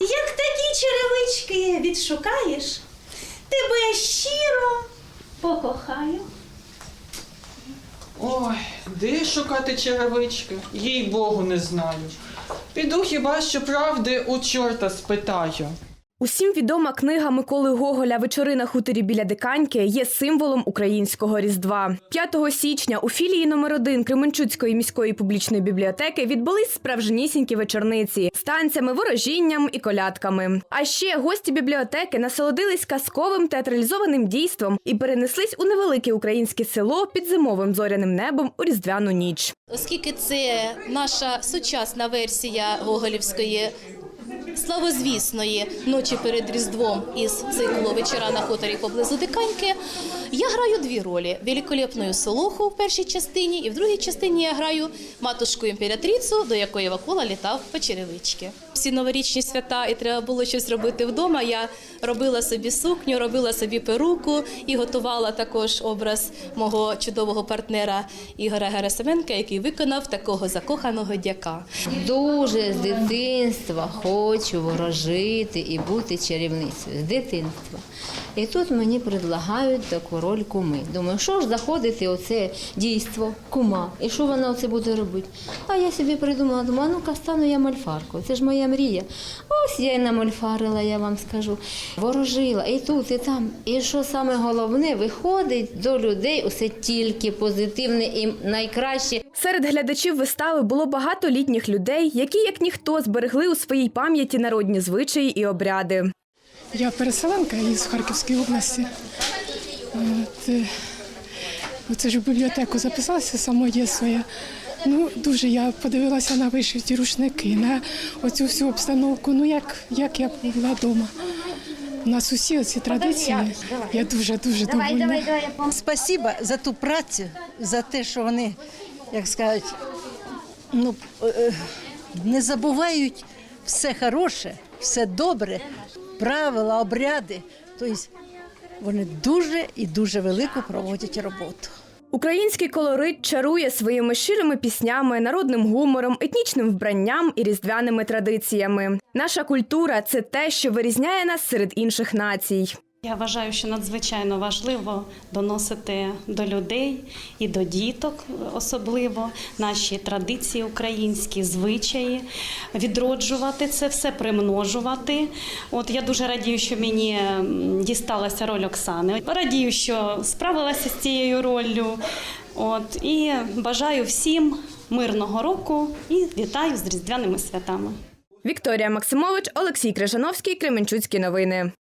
Як такі черевички відшукаєш, тебе щиро покохаю. Ой, де шукати черевички? Їй Богу не знаю. Піду хіба що правди у чорта спитаю. Усім відома книга Миколи Гоголя Вечори на хуторі біля Диканьки є символом українського різдва. 5 січня у філії номер 1 Кременчуцької міської публічної бібліотеки відбулись справжнісінькі вечорниці з танцями, ворожінням і колядками. А ще гості бібліотеки насолодились казковим театралізованим дійством і перенеслись у невелике українське село під зимовим зоряним небом у різдвяну ніч. Оскільки це наша сучасна версія гоголівської славозвісної ночі перед Різдвом із циклу Вечора на хуторі поблизу Диканьки, я граю дві ролі: великолепну солоху в першій частині, і в другій частині я граю матушку імператрицю, до якої Вакула літав по черевички. Всі новорічні свята, і треба було щось робити вдома. Я робила собі сукню, робила собі перуку і готувала також образ мого чудового партнера Ігоря Герасименка, який виконав такого закоханого дяка. Дуже з дитинства хочу ворожити і бути чарівницею. З дитинства. І тут мені предлагають таку роль куми. Думаю, що ж заходити оце дійство, кума, і що вона оце буде робити? А я собі придумала, думаю, ну-ка стану я мольфаркою. Це ж моя мрія. Ось я й намольфарила, я вам скажу. Ворожила і тут, і там. І що саме головне, виходить до людей усе тільки позитивне і найкраще. Серед глядачів вистави було багато літніх людей, які, як ніхто, зберегли у своїй пам'яті народні звичаї і обряди. Я переселенка із Харківської області. От, е, оце ж в бібліотеку записалася само дєтство. Я, ну, дуже я подивилася на вишиті рушники, на оцю всю обстановку, ну як, як я була вдома. У нас усі оці традиції. Я дуже дуже довольна. Спасибо за ту працю, за те, що вони, як сказати, ну, е, не забувають все хороше, все добре, правила, обряди. Тобто вони дуже і дуже велику проводять роботу. Український колорит чарує своїми щирими піснями, народним гумором, етнічним вбранням і різдвяними традиціями. Наша культура це те, що вирізняє нас серед інших націй. Я вважаю, що надзвичайно важливо доносити до людей і до діток, особливо наші традиції українські звичаї, відроджувати це все, примножувати. От я дуже радію, що мені дісталася роль Оксани. Радію, що справилася з цією роллю. От і бажаю всім мирного року і вітаю з різдвяними святами. Вікторія Максимович, Олексій Крижановський, Кременчуцькі новини.